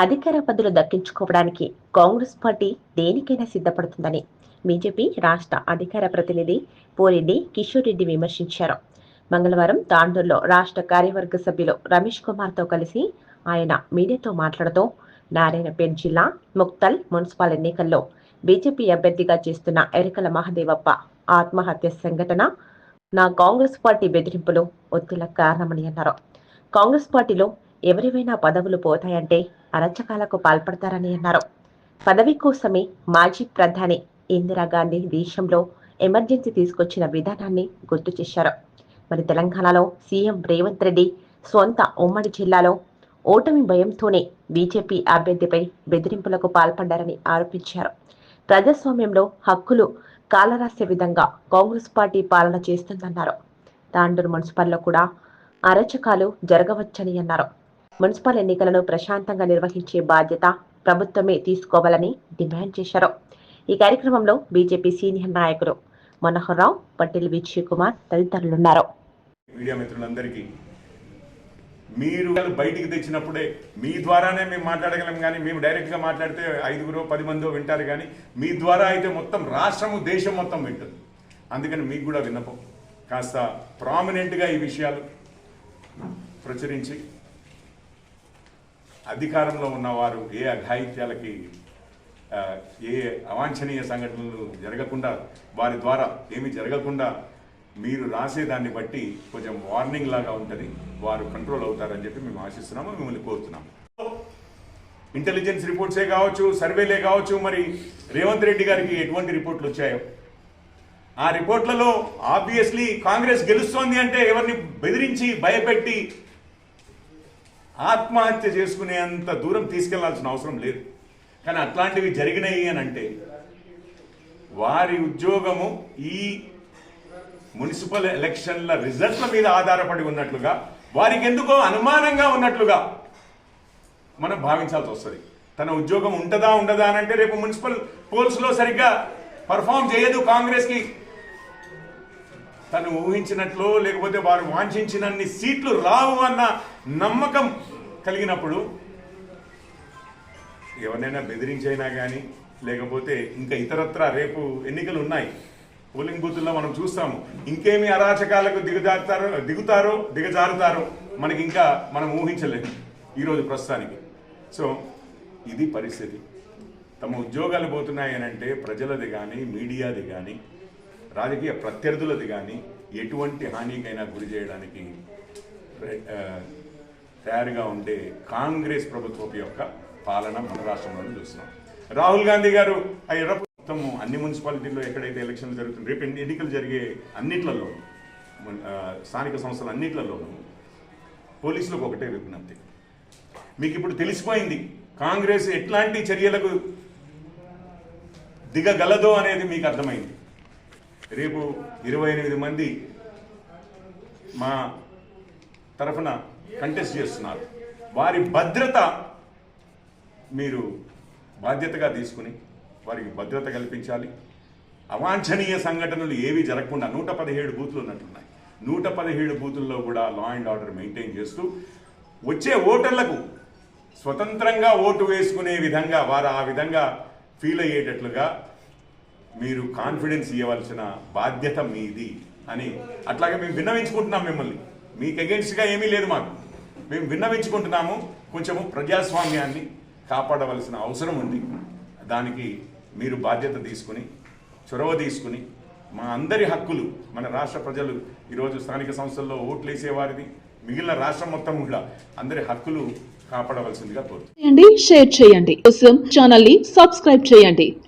అధికార పదులు దక్కించుకోవడానికి కాంగ్రెస్ పార్టీ దేనికైనా సిద్ధపడుతుందని బీజేపీ రాష్ట్ర అధికార ప్రతినిధి పోరెడ్డి కిషోర్ రెడ్డి విమర్శించారు. మంగళవారం తాండూరులో రాష్ట్ర కార్యవర్గ సభ్యులు రమేష్ కుమార్తో కలిసి ఆయన మీడియాతో మాట్లాడుతూ నారాయణపేట జిల్లా ముక్తల్ మున్సిపల్ ఎన్నికల్లో బీజేపీ అభ్యర్థిగా చేస్తున్న ఎరికల మహదేవప్ప ఆత్మహత్య సంఘటన నా కాంగ్రెస్ పార్టీ బెదిరింపులు ఒత్తిళ్ళ కారణమని అన్నారు. కాంగ్రెస్ పార్టీలో ఎవరివైనా పదవులు పోతాయంటే అరచకాలకు పాల్పడతారని అన్నారు. పదవి కోసమే మాజీ ప్రధాని ఇందిరాగాంధీ దేశంలో ఎమర్జెన్సీ తీసుకొచ్చిన విధానాన్ని గుర్తు చేశారు. మరి తెలంగాణలో సీఎం రేవంత్ రెడ్డి సొంత ఉమ్మడి జిల్లాలో ఓటమి భయంతోనే బీజేపీ అభ్యర్థిపై బెదిరింపులకు పాల్పడ్డారని ఆరోపించారు. ప్రజాస్వామ్యంలో హక్కులు కాలరాసే విధంగా కాంగ్రెస్ పార్టీ పాలన చేస్తుందన్నారు. తాండూరు మున్సిపల్లో కూడా అరచకాలు జరగవచ్చని అన్నారు. మున్సిపల్ ఎన్నికలను ప్రశాంతంగా నిర్వహించే బాధ్యత ప్రభుత్వమే తీసుకోవాలని డిమాండ్ చేశారు. ఈ కార్యక్రమంలో బీజేపీ సీనియర్ నాయకులు మనోహర్ రావు పటేల్ విజయ్ కుమార్ తదితరులున్నారు మీడియా మిత్రులందరికీ మీరు బయటికి తెచ్చినప్పుడే మీ ద్వారానే మేము మాట్లాడగలం కానీ మేము డైరెక్ట్గా మాట్లాడితే ఐదుగురో పది మందో వింటారు కానీ మీ ద్వారా అయితే మొత్తం రాష్ట్రము దేశం మొత్తం వింటుంది. అందుకని మీకు కూడా విన్నపం. కాస్త ప్రామినెంట్గా ఈ విషయాలు ప్రచురించి అధికారంలో ఉన్నవారు ఏ అఘాయిత్యాలకి ఏ అవాంఛనీయ సంఘటనలు జరగకుండా వారి ద్వారా ఏమి జరగకుండా మీరు రాసేదాన్ని బట్టి కొంచెం వార్నింగ్ లాగా ఉంటుంది. వారు కంట్రోల్ అవుతారని చెప్పి మేము ఆశిస్తున్నాము మిమ్మల్ని కోరుతున్నాము. ఇంటెలిజెన్స్ రిపోర్ట్సే కావచ్చు సర్వేలే కావచ్చు మరి రేవంత్ రెడ్డి గారికి ఎటువంటి రిపోర్ట్లు వచ్చాయో? ఆ రిపోర్ట్లలో ఆబ్వియస్లీ కాంగ్రెస్ గెలుస్తోంది అంటే ఎవరిని బెదిరించి భయపెట్టి ఆత్మహత్య చేసుకునేంత దూరం తీసుకెళ్ళాల్సిన అవసరం లేదు. కానీ అట్లాంటివి జరిగినాయి అని అంటే వారి ఉద్యోగము ఈ మున్సిపల్ ఎలక్షన్ల రిజల్ట్ల మీద ఆధారపడి ఉన్నట్లుగా వారికి ఎందుకో అనుమానంగా ఉన్నట్లుగా మనం భావించాల్సి వస్తుంది. తన ఉద్యోగం ఉంటుందా ఉండదా అని అంటే రేపు మున్సిపల్ పోల్స్లో సరిగ్గా పర్ఫామ్ చేయదు కాంగ్రెస్కి తను ఊహించినట్లు లేకపోతే వారు వాంఛించినన్ని సీట్లు రావు అన్న నమ్మకం కలిగినప్పుడు ఎవరినైనా బెదిరించైనా కానీ లేకపోతే ఇంకా ఇతరత్ర రేపు ఎన్నికలు ఉన్నాయి. పోలింగ్ బూతుల్లో మనం చూస్తాము. ఇంకేమి అరాచకాలకు దిగజారుతారో దిగుతారో దిగజారుతారో మనకి ఇంకా మనం ఊహించలేము ఈరోజు ప్రస్తుతానికి. సో ఇది పరిస్థితి. తమ ఉద్యోగాలు పోతున్నాయి అని అంటే ప్రజలది కానీ మీడియాది కానీ రాజకీయ ప్రత్యర్థులది కానీ ఎటువంటి హానికైనా గురి చేయడానికి తయారుగా ఉండే కాంగ్రెస్ ప్రభుత్వం యొక్క పాలన మన రాష్ట్రంలో చూస్తున్నాం. రాహుల్ గాంధీ గారు ఆ ఎర్ర మొత్తం అన్ని మున్సిపాలిటీల్లో ఎక్కడైతే ఎలక్షన్లు జరుగుతుంది రేపు ఎన్నికలు జరిగే అన్నిట్లలో స్థానిక సంస్థలు అన్నిట్లలోనూ పోలీసులకు ఒకటే విజ్ఞప్తి. మీకు ఇప్పుడు తెలిసిపోయింది కాంగ్రెస్ ఎట్లాంటి చర్యలకు దిగగలదో అనేది మీకు అర్థమైంది. రేపు ఇరవై ఎనిమిది మంది మా తరఫున కంటెస్ట్ చేస్తున్నారు. వారి భద్రత మీరు బాధ్యతగా తీసుకుని వారికి భద్రత కల్పించాలి. అవాంఛనీయ సంఘటనలు ఏవి జరగకుండా నూట పదిహేడు బూతులు ఉన్నట్టున్నాయి నూట పదిహేడు బూతుల్లో కూడా లా అండ్ ఆర్డర్ మెయింటైన్ చేస్తూ వచ్చే ఓటర్లకు స్వతంత్రంగా ఓటు వేసుకునే విధంగా వారు ఆ విధంగా ఫీల్ అయ్యేటట్లుగా మీరు కాన్ఫిడెన్స్ ఇవ్వవలసిన బాధ్యత మీది అని అట్లాగే మేము విన్నవించుకుంటున్నాం మిమ్మల్ని. మీకు అగేన్స్ట్గా ఏమీ లేదు మాకు. మేము విన్నవించుకుంటున్నాము కొంచెము ప్రజాస్వామ్యాన్ని కాపాడవలసిన అవసరం ఉంది. దానికి మీరు బాధ్యత తీసుకుని చొరవ తీసుకుని మా అందరి హక్కులు మన రాష్ట్ర ప్రజలు ఈరోజు స్థానిక సంస్థల్లో ఓట్లు వేసేవారిది మిగిలిన రాష్ట్రం మొత్తం కూడా అందరి హక్కులు కాపాడవలసిందిగా కోరుతుంది చేయండి షేర్ చేయండి. కోసం ఛానల్ని సబ్స్క్రైబ్ చేయండి.